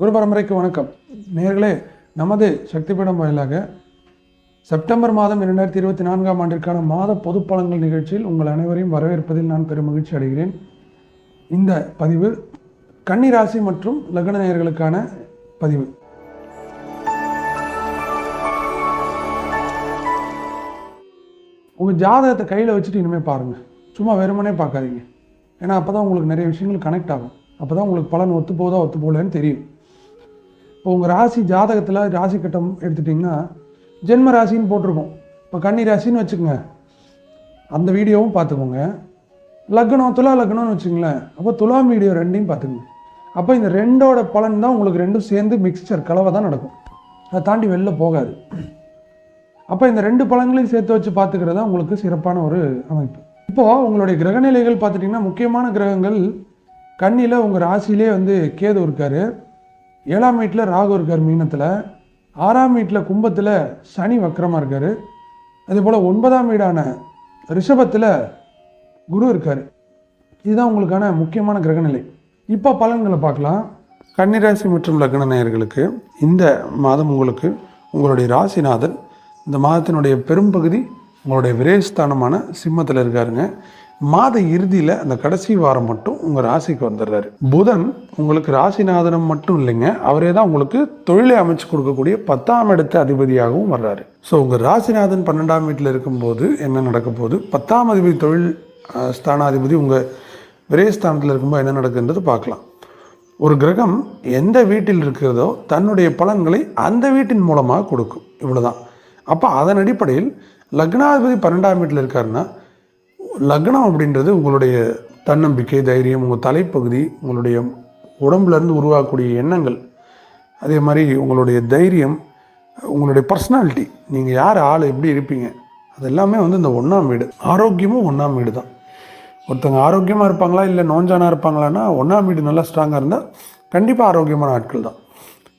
குரு பரம்பரைக்கு வணக்கம். நேர்களே நமது சக்திபீடம் வாயிலாக செப்டம்பர் மாதம் இரண்டாயிரத்தி இருபத்தி நான்காம் ஆண்டிற்கான மாத பொது பலன்கள் நிகழ்ச்சியில் உங்கள் அனைவரையும் வரவேற்பதில் நான் பெரும் மகிழ்ச்சி அடைகிறேன். இந்த பதிவு கன்னிராசி மற்றும் லக்ன நேயர்களுக்கான பதிவு. உங்கள் ஜாதகத்தை கையில் வச்சுட்டு இனிமேல் பாருங்கள் சும்மா வெறுமனே பார்க்காதீங்க. ஏன்னா அப்போ தான் உங்களுக்கு நிறைய விஷயங்கள் கனெக்ட் ஆகும். அப்போ தான் உங்களுக்கு பலன் ஒத்து போதா ஒத்து போகலன்னு தெரியும். இப்போ உங்கள் ராசி ஜாதகத்தில் ராசி கட்டம் எடுத்துட்டிங்கன்னா ஜென்ம ராசின்னு போட்டிருக்கோம். இப்போ கன்னி ராசின்னு வச்சுக்கோங்க. அந்த வீடியோவும் பார்த்துக்கோங்க. லக்னம் துலா லக்னம்னு வச்சுங்களேன் அப்போ துலாம் வீடியோ ரெண்டையும் பார்த்துக்கோங்க. அப்போ இந்த ரெண்டோட பலன் தான் உங்களுக்கு ரெண்டும் சேர்ந்து மிக்சர் கலவை தான் நடக்கும். அதை தாண்டி வெளில போகாது. அப்போ இந்த ரெண்டு பழங்களையும் சேர்த்து வச்சு பார்த்துக்கிறது தான் உங்களுக்கு சிறப்பான ஒரு அமைப்பு. இப்போது உங்களுடைய கிரகநிலைகள் பார்த்துட்டிங்கன்னா முக்கியமான கிரகங்கள் கண்ணியில் உங்கள் ராசியிலே வந்து கேது இருக்கார். ஏழாம் வீட்டில் ராகு இருக்கார் மீனத்தில். ஆறாம் வீட்டில் கும்பத்தில் சனி வக்கரமாக இருக்கார். அதே போல் ஒன்பதாம் வீடான ரிஷபத்தில் குரு இருக்கார். இதுதான் உங்களுக்கான முக்கியமான கிரகநிலை. இப்போ பலன்களை பார்க்கலாம். கன்னிராசி மற்றும் லக்ன நேயர்களுக்கு இந்த மாதம் உங்களுக்கு உங்களுடைய ராசிநாதன் இந்த மாதத்தினுடைய பெரும்பகுதி உங்களுடைய விரேஸ்தானமான சிம்மத்தில் இருக்காருங்க. மாத இறுதியில் அந்த கடைசி வாரம் மட்டும் உங்கள் ராசிக்கு வந்துடுறாரு. புதன் உங்களுக்கு ராசிநாதனம் மட்டும் இல்லைங்க. அவரே தான் உங்களுக்கு தொழிலை அமைச்சு கொடுக்கக்கூடிய பத்தாம் இடத்து அதிபதியாகவும் வர்றாரு. ஸோ உங்கள் ராசிநாதன் பன்னெண்டாம் வீட்டில் இருக்கும்போது என்ன நடக்க போகுது? பத்தாம் அதிபதி தொழில் ஸ்தானாதிபதி உங்கள் விரயஸ்தானத்தில் இருக்கும்போது என்ன நடக்குன்றது பார்க்கலாம். ஒரு கிரகம் எந்த வீட்டில் இருக்கிறதோ தன்னுடைய பலன்களை அந்த வீட்டின் மூலமாக கொடுக்கும். இவ்வளோதான் அப்போ அதன் அடிப்படையில் லக்னாதிபதி பன்னெண்டாம் வீட்டில் இருக்காருன்னா லக்னம் அப்படின்றது உங்களுடைய தன்னம்பிக்கை தைரியம் உங்கள் தலைப்பகுதி உங்களுடைய உடம்புலேருந்து உருவாகக்கூடிய எண்ணங்கள். அதே மாதிரி உங்களுடைய தைரியம் உங்களுடைய பர்சனாலிட்டி நீங்கள் யார் ஆள் எப்படி இருப்பீங்க அது எல்லாமே வந்து இந்த ஒன்றாம் வீடு. ஆரோக்கியமும் ஒன்றாம் வீடு தான். ஒருத்தவங்க ஆரோக்கியமாக இருப்பாங்களா இல்லை நோஞ்சானா இருப்பாங்களான்னா ஒன்றாம் வீடு நல்லா ஸ்ட்ராங்காக இருந்தால் கண்டிப்பாக ஆரோக்கியமான ஆட்கள் தான்.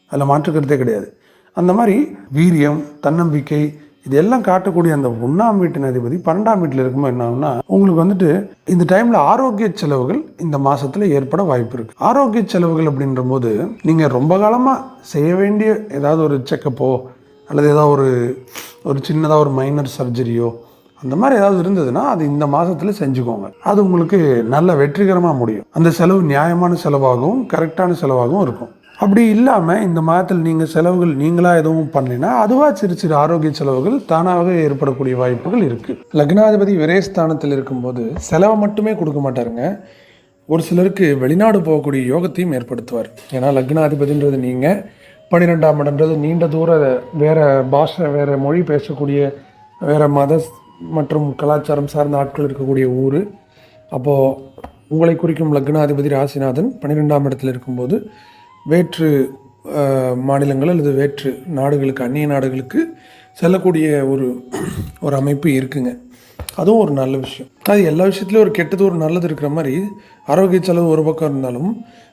அதில் மாற்றுக்கிறதே கிடையாது. அந்த மாதிரி வீரியம் தன்னம்பிக்கை இது எல்லாம் காட்டக்கூடிய அந்த ஒன்றாம் வீட்டின் அதிபதி பன்னெண்டாம் வீட்டில் இருக்கும்போது என்ன ஆகும்னா உங்களுக்கு வந்துட்டு இந்த டைமில் ஆரோக்கிய செலவுகள் இந்த மாதத்தில் ஏற்பட வாய்ப்பு இருக்குது ஆரோக்கிய செலவுகள் அப்படின்ற போது நீங்கள் ரொம்ப காலமாக செய்ய வேண்டிய ஏதாவது ஒரு செக்கப்போ அல்லது ஏதாவது ஒரு ஒரு சின்னதாக ஒரு மைனர் சர்ஜரியோ அந்த மாதிரி ஏதாவது இருந்ததுன்னா அது இந்த மாதத்தில் செஞ்சுக்கோங்க. அது உங்களுக்கு நல்ல வெற்றிகரமாக முடியும். அந்த செலவு நியாயமான செலவாகவும் கரெக்டான செலவாகவும் இருக்கும். அப்படி இல்லாமல் இந்த மாதத்தில் நீங்கள் செலவுகள் நீங்களாக எதுவும் பண்ணலைன்னா அதுவாக சிறு சிறு ஆரோக்கிய செலவுகள் தானாகவே ஏற்படக்கூடிய வாய்ப்புகள் இருக்குது லக்னாதிபதி விரயஸ்தானத்தில் இருக்கும்போது செலவை மட்டுமே கொடுக்க மாட்டாருங்க. ஒரு சிலருக்கு வெளிநாடு போகக்கூடிய யோகத்தையும் ஏற்படுத்துவார். ஏன்னா லக்னாதிபதின்றது நீங்கள் பன்னிரெண்டாம் இடம்ன்றது நீண்ட தூர வேறு பாஷை வேறு மொழி பேசக்கூடிய வேறு மத மற்றும் கலாச்சாரம் சார்ந்த ஆட்கள் இருக்கக்கூடிய ஊர். அப்போது உங்களை குறிக்கும் லக்னாதிபதி ராசிநாதன் பன்னிரெண்டாம் இடத்தில் இருக்கும்போது வேற்று மாநிலங்கள் அல்லது வேற்று நாடுகளுக்கு அந்நிய நாடுகளுக்கு செல்லக்கூடிய ஒரு ஒரு அமைப்பு இருக்குங்க. அதுவும் ஒரு நல்ல விஷயம். அது எல்லா விஷயத்துலையும் ஒரு கெட்டது ஒரு நல்லது இருக்கிற மாதிரி ஆரோக்கிய செலவு ஒரு பக்கம் இருந்தாலும்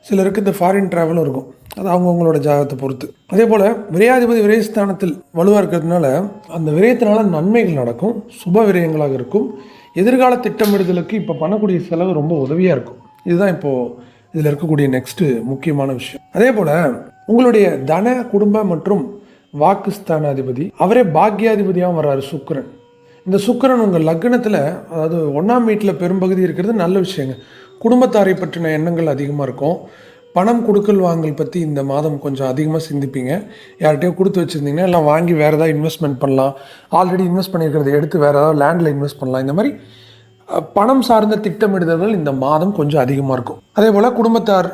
சிலருக்கு இந்த ஃபாரின் ட்ராவலும் இருக்கும். அது அவங்கவுங்களோட ஜாதகத்தை பொறுத்து. அதே போல் விரையாதிபதி விரயஸ்தானத்தில் வலுவாக இருக்கிறதுனால அந்த விரயத்தினால நன்மைகள் நடக்கும் சுப விரயங்களாக இருக்கும். எதிர்கால திட்டமிடுதலுக்கு இப்போ பண்ணக்கூடிய செலவு ரொம்ப உதவியாக இருக்கும். இதுதான் இப்போது இதில் இருக்கக்கூடிய நெக்ஸ்ட்டு முக்கியமான விஷயம். அதே போல் உங்களுடைய தன குடும்ப மற்றும் வாக்குஸ்தானாதிபதி அவரே பாக்யாதிபதியாகவும் வர்றாரு சுக்கரன். இந்த சுக்கரன் உங்கள் லக்னத்தில் அதாவது ஒன்றாம் வீட்டில் பெரும்பகுதி இருக்கிறது நல்ல விஷயங்க. குடும்பத்தாரை பற்றின எண்ணங்கள் அதிகமாக இருக்கும். பணம் கொடுக்கல் வாங்கல் பற்றி இந்த மாதம் கொஞ்சம் அதிகமாக சிந்திப்பீங்க. யார்கிட்டயோ கொடுத்து வச்சுருந்தீங்கன்னா எல்லாம் வாங்கி வேறு ஏதாவது இன்வெஸ்ட்மெண்ட் பண்ணலாம். ஆல்ரெடி இன்வெஸ்ட் பண்ணியிருக்கிறத எடுத்து வேறு ஏதாவது லேண்டில் இன்வெஸ்ட் பண்ணலாம். இந்த மாதிரி பணம் சார்ந்த திட்டமிடுதல்கள் இந்த மாதம் கொஞ்சம் அதிகமாக இருக்கும். அதே போல் குடும்பத்தார்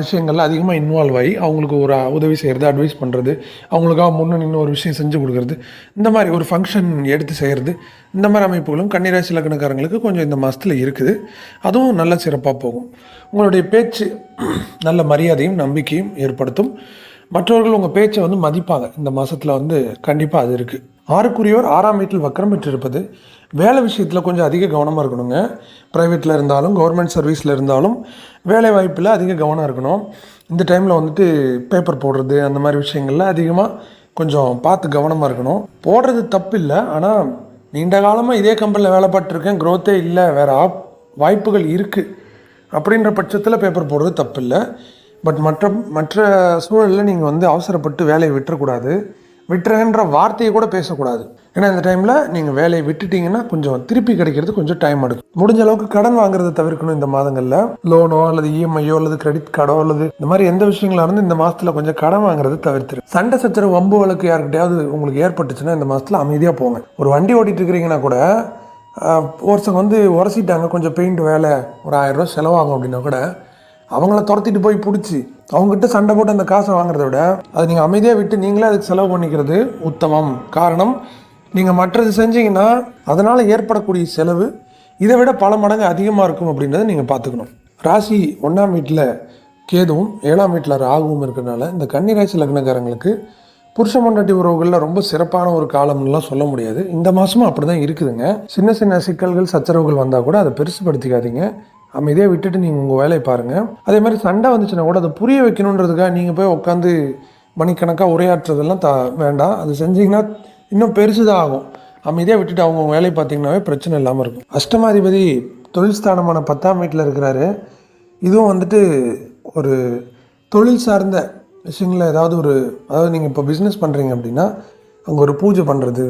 விஷயங்கள்ல அதிகமாக இன்வால்வ் ஆகி அவங்களுக்கு ஒரு உதவி செய்கிறது அட்வைஸ் பண்ணுறது அவங்களுக்காக முன்னே நின்று ஒரு விஷயம் செஞ்சு கொடுக்குறது இந்த மாதிரி ஒரு ஃபங்க்ஷன் எடுத்து செய்கிறது இந்த மாதிரி அமைப்புகளும் கன்னிராசி லக்னக்காரங்களுக்கு கொஞ்சம் இந்த மாதத்தில் இருக்குது. அதுவும் நல்ல சிறப்பாக போகும். உங்களுடைய பேச்சு நல்ல மரியாதையும் நம்பிக்கையும் ஏற்படுத்தும். மற்றவர்கள் உங்கள் பேச்சை வந்து மதிப்பாங்க. இந்த மாதத்தில் வந்து கண்டிப்பாக அது இருக்குது ஆறுக்குரியவர் ஆறாம் வீட்டில் வக்கரம் பெற்றிருப்பது வேலை விஷயத்தில் கொஞ்சம் அதிக கவனமாக இருக்கணுங்க. ப்ரைவேட்டில் இருந்தாலும் கவர்மெண்ட் சர்வீஸில் இருந்தாலும் வேலை வாய்ப்பில் அதிக கவனம் இருக்கணும். இந்த டைமில் வந்துட்டு பேப்பர் போடுறது அந்த மாதிரி விஷயங்கள்ல அதிகமாக கொஞ்சம் பார்த்து கவனமாக இருக்கணும். போடுறது தப்பு இல்லை ஆனால் நீண்ட காலமாக இதே கம்பெனியில் வேலை பார்த்துருக்கேன் க்ரோத்தே இல்லை வேறு ஆப் வாய்ப்புகள் இருக்குது அப்படின்ற பட்சத்தில் பேப்பர் போடுறது தப்பு இல்லை பட் மற்ற மற்ற சூழலில் நீங்கள் வந்து அவசரப்பட்டு வேலையை விட்டுறக்கூடாது. விட்டுறேன்ற வார்த்தையை கூட பேசக்கூடாது. ஏன்னா இந்த டைமில் நீங்கள் வேலையை விட்டுட்டீங்கன்னா கொஞ்சம் திருப்பி கிடைக்கிறது கொஞ்சம் டைம் எடுக்கும். முடிஞ்ச அளவுக்கு கடன் வாங்குறதை தவிர்க்கணும் இந்த மாதங்களில். லோனோ அல்லது இஎம்ஐயோ அல்லது கிரெடிட் கார்டோ அல்லது இந்த மாதிரி எந்த விஷயங்களா இருந்து இந்த மாதத்தில் கொஞ்சம் கடன் வாங்குறதை தவிர்த்துரு. சண்டை சச்சரவு வம்பு வழக்கு யாருக்கிட்டையாவது உங்களுக்கு ஏற்பட்டுச்சுன்னா இந்த மாதத்தில் அமைதியாக போங்க. ஒரு வண்டி ஓட்டிட்டு இருக்கிறீங்கன்னா கூட ஒருத்தங்க வந்து உரசிட்டாங்க கொஞ்சம் பெயிண்ட் வேலை ஒரு ஆயிரம் ரூபா செலவாகும் அப்படின்னா கூட அவங்கள துரத்திட்டு போய் பிடிச்சி அவங்ககிட்ட சண்டை போட்டு அந்த காசை வாங்குறத விட அதை நீங்கள் அமைதியாக விட்டு நீங்களே அதுக்கு செலவு பண்ணிக்கிறது உத்தமம். காரணம் நீங்கள் மற்றது செஞ்சீங்கன்னா அதனால் ஏற்படக்கூடிய செலவு இதை விட பல மடங்கு அதிகமாக இருக்கும் அப்படின்றத நீங்கள் பார்த்துக்கணும். ராசி ஒன்றாம் வீட்டில் கேதுவும் ஏழாம் வீட்டில் ராகுவும் இருக்கிறனால இந்த கன்னிராசி லக்னக்காரங்களுக்கு புருஷ மண்டாட்டி உறவுகளில் ரொம்ப சிறப்பான ஒரு காலம்லாம் சொல்ல முடியாது. இந்த மாதமும் அப்படி தான் இருக்குதுங்க. சின்ன சின்ன சிக்கல்கள் சச்சரவுகள் வந்தால் கூட அதை பெருசுப்படுத்திக்காதீங்க அமைதியாக விட்டுட்டு நீங்கள் உங்கள் வேலையை பாருங்கள் அதே மாதிரி சண்டை வந்துச்சுன்னா கூட அதை புரிய வைக்கணுன்றதுக்காக நீங்கள் போய் உட்காந்து மணிக்கணக்காக உரையாற்றுறதெல்லாம் த வேண்டாம். அது செஞ்சீங்கன்னா இன்னும் பெருசு தான் ஆகும் அமைதியாக விட்டுட்டு அவங்க வேலையை பார்த்தீங்கன்னாவே பிரச்சனை இல்லாமல் இருக்கும். அஷ்டமாதிபதி தொழில் ஸ்தானமான பத்தாம் வீட்டில் இருக்கிறாரு. இதுவும் வந்துட்டு ஒரு தொழில் சார்ந்த விஷயங்களில் ஏதாவது ஒரு அதாவது நீங்கள் இப்போ பிஸ்னஸ் பண்ணுறீங்க அப்படின்னா அங்கே ஒரு பூஜை பண்ணுறது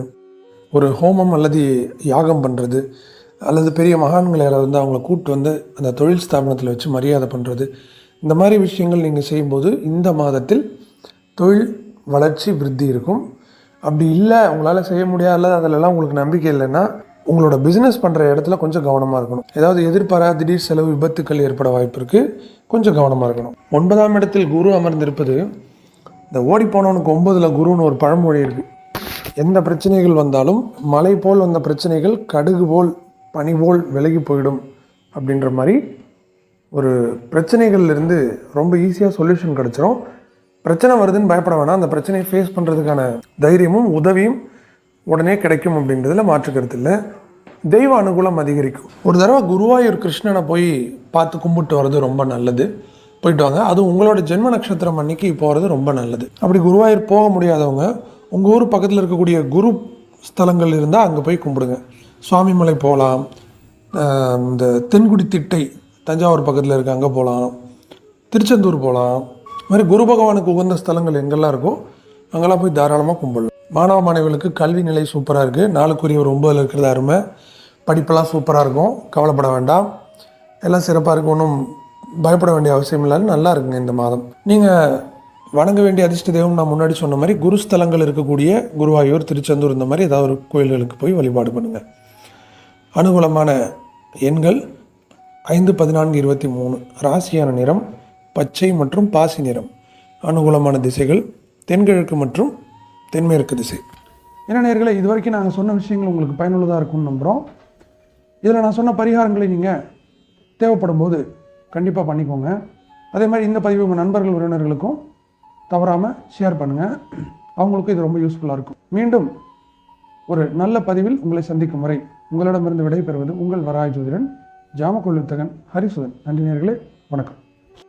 ஒரு ஹோமம் அல்லது யாகம் பண்ணுறது அல்லது பெரிய மகான்களை யாராவது வந்து அவங்கள கூப்பிட்டு வந்து அந்த தொழில் ஸ்தாபனத்தில் வச்சு மரியாதை பண்ணுறது இந்த மாதிரி விஷயங்கள் நீங்கள் செய்யும்போது இந்த மாதத்தில் தொழில் வளர்ச்சி விருத்தி இருக்கும். அப்படி இல்லை உங்களால் செய்ய முடியாது அல்லது அதிலெல்லாம் உங்களுக்கு நம்பிக்கை இல்லைன்னா உங்களோட பிஸ்னஸ் பண்ணுற இடத்துல கொஞ்சம் கவனமாக இருக்கணும். ஏதாவது எதிர்பாரா திடீர் செலவு விபத்துக்கள் ஏற்பட வாய்ப்பு இருக்குது கொஞ்சம் கவனமாக இருக்கணும். ஒன்பதாம் இடத்தில் குரு அமர்ந்திருப்பது இந்த ஓடி போனவனுக்கு ஒன்பதில் குருன்னு ஒரு பழமொழி இருக்குது எந்த பிரச்சனைகள் வந்தாலும் மலை போல் வந்த பிரச்சனைகள் கடுகு போல் பனிபோல் விலகி போயிடும் அப்படின்ற மாதிரி ஒரு பிரச்சனைகள்லேருந்து ரொம்ப ஈஸியாக சொல்யூஷன் கிடச்சிரும். பிரச்சனை வருதுன்னு பயப்பட வேணாம். அந்த பிரச்சனையை ஃபேஸ் பண்ணுறதுக்கான தைரியமும் உதவியும் உடனே கிடைக்கும் அப்படின்றதுல மாற்று கருத்து இல்லை. தெய்வ அனுகூலம் அதிகரிக்கும். ஒரு தடவை குருவாயூர் கிருஷ்ணனை போய் பார்த்து கும்பிட்டு வர்றது ரொம்ப நல்லது. போயிட்டு வாங்க. அது உங்களோட ஜென்ம நட்சத்திரம் அன்னைக்கு போகிறது ரொம்ப நல்லது. அப்படி குருவாயூர் போக முடியாதவங்க உங்கள் ஊர் பக்கத்தில் இருக்கக்கூடிய குரு ஸ்தலங்கள் இருந்தால் அங்கே போய் கும்பிடுங்க. சுவாமிமலை போகலாம். இந்த தென்குடி திட்டை தஞ்சாவூர் பக்கத்தில் இருக்க அங்கே போகலாம் திருச்செந்தூர் போகலாம் இது மாதிரி குரு பகவானுக்கு உகந்த ஸ்தலங்கள் எங்கெல்லாம் இருக்கோ அங்கெல்லாம் போய் தாராளமாக கும்பிடலாம். மாணவ மாணவிகளுக்கு கல்வி நிலை சூப்பராக இருக்குது நாளுக்குரிய ஒரு ஒம்பதில் இருக்கிறது அருமை. படிப்பெல்லாம் சூப்பராக இருக்கும். கவலைப்பட வேண்டாம். எல்லாம் சிறப்பாக இருக்கும். ஒன்றும் பயப்பட வேண்டிய அவசியம் இல்லாமல் நல்லா இருக்குங்க இந்த மாதம். நீங்கள் வணங்க வேண்டிய அதிர்ஷ்ட தெய்வம் நான் முன்னாடி சொன்ன மாதிரி குருஸ்தலங்கள் இருக்கக்கூடிய குருவாயூர் திருச்செந்தூர் இந்த மாதிரி ஏதாவது ஒரு கோயில்களுக்கு போய் வழிபாடு பண்ணுங்கள் அனுகூலமான எண்கள் ஐந்து பதினான்கு இருபத்தி மூணு. ராசியான நிறம் பச்சை மற்றும் பாசி நிறம். அனுகூலமான திசைகள் தென்கிழக்கு மற்றும் தென்மேற்கு திசை. என்ன நேர்களை இது வரைக்கும் நாங்கள் சொன்ன விஷயங்கள் உங்களுக்கு பயனுள்ளதாக இருக்கும்னு நம்புகிறோம் இதில் நான் சொன்ன பரிகாரங்களை நீங்கள் தேவைப்படும் போது கண்டிப்பாக பண்ணிக்கோங்க. அதே மாதிரி இந்த பதிவு உங்கள் நண்பர்கள் உறவினர்களுக்கும் தவறாமல் ஷேர் பண்ணுங்கள் அவங்களுக்கும் இது ரொம்ப யூஸ்ஃபுல்லாக இருக்கும். மீண்டும் ஒரு நல்ல பதிவில் உங்களை சந்திக்கும் வரை உங்களிடமிருந்து விடைபெறுவது உங்கள் வராய் ஜோதிடன் ஜாமக்கொள்ளுத்தகன் ஹரிசுதன். நன்றி நேர்களே வணக்கம்.